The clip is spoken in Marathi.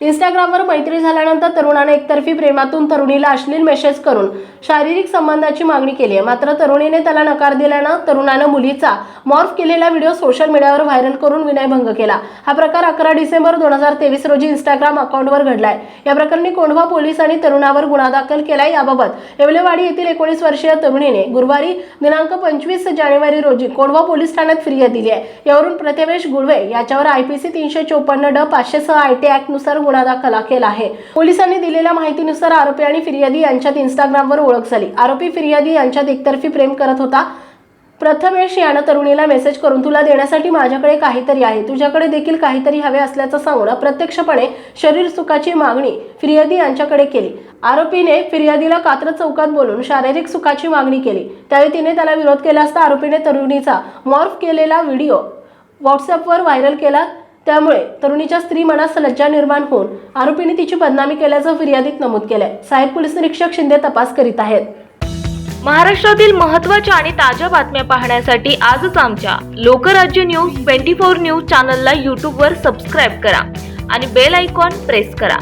इंस्टाग्रामवर मैत्री झाल्यानंतर तरुणाने एकतर्फी प्रेमातून तरुणीला अश्लील मेसेज करून शारीरिक संबंधाची मागणी केली आहे. मात्र तरुणीने त्याला नकार दिल्यानं तरुणानं मुलीचा मॉर्फ केलेला व्हिडिओ सोशल मीडियावर व्हायरल करून विनयभंग केला. हा प्रकार अकरा डिसेंबर दोन हजार तेवीस रोजी इंस्टाग्राम अकाउंटवर घडलाय. या प्रकरणी कोंढवा पोलिसांनी तरुणावर गुन्हा दाखल केला याबाबत येवलेवाडी येथील एकोणीस वर्षीय तरुणीने गुरुवारी दिनांक पंचवीस जानेवारी रोजी कोंढवा पोलीस ठाण्यात फिर्याद दिली आहे. यावरून प्रथमेश गुळवे याच्यावर आयपीसी तीनशे चोपन्न ड पाचशे सहा आय टी ऍक्टनुसार गुन्हा दाखल केला आहे. पोलिसांनी दिलेल्या माहितीनुसार आरोपी आणि फिर्यादी यांच्यात इंस्टाग्रामवर ओळख झाली. आरोपी फिर्यादी यांच्यात एकतर्फी प्रेम करत होता. प्रथमेश यानं तरुणीला मेसेज करून तुला देण्यासाठी माझ्याकडे काहीतरी आहे. तुझ्याकडे देखील काहीतरी हवे असल्याचं सांगून अप्रत्यक्षपणे शरीर सुखाची मागणी फिर्यादी यांच्याकडे केली. आरोपीने फिर्यादीला कात्र चौकात बोलून शारीरिक सुखाची मागणी केली. त्यावेळी तिने त्याला विरोध केला असता आरोपीने तरुणीचा मॉर्फ केलेला व्हिडिओ व्हॉट्सअपवर व्हायरल केला. त्यामुळे तरुणीच्या स्त्री मनास लज्जा निर्माण होऊन आरोपीने तिची बदनामी केल्याचं फिर्यादीत नमूद केलंय. सहाय्यक पोलीस निरीक्षक शिंदे तपास करीत आहेत. महाराष्ट्रातील महत्त्वाच्या आणि ताज्या बातम्या पाहण्यासाठी आजच आमच्या Lokrajya news twenty four news चॅनलला यूट्यूबवर सबस्क्राईब करा आणि बेल आयकॉन प्रेस करा.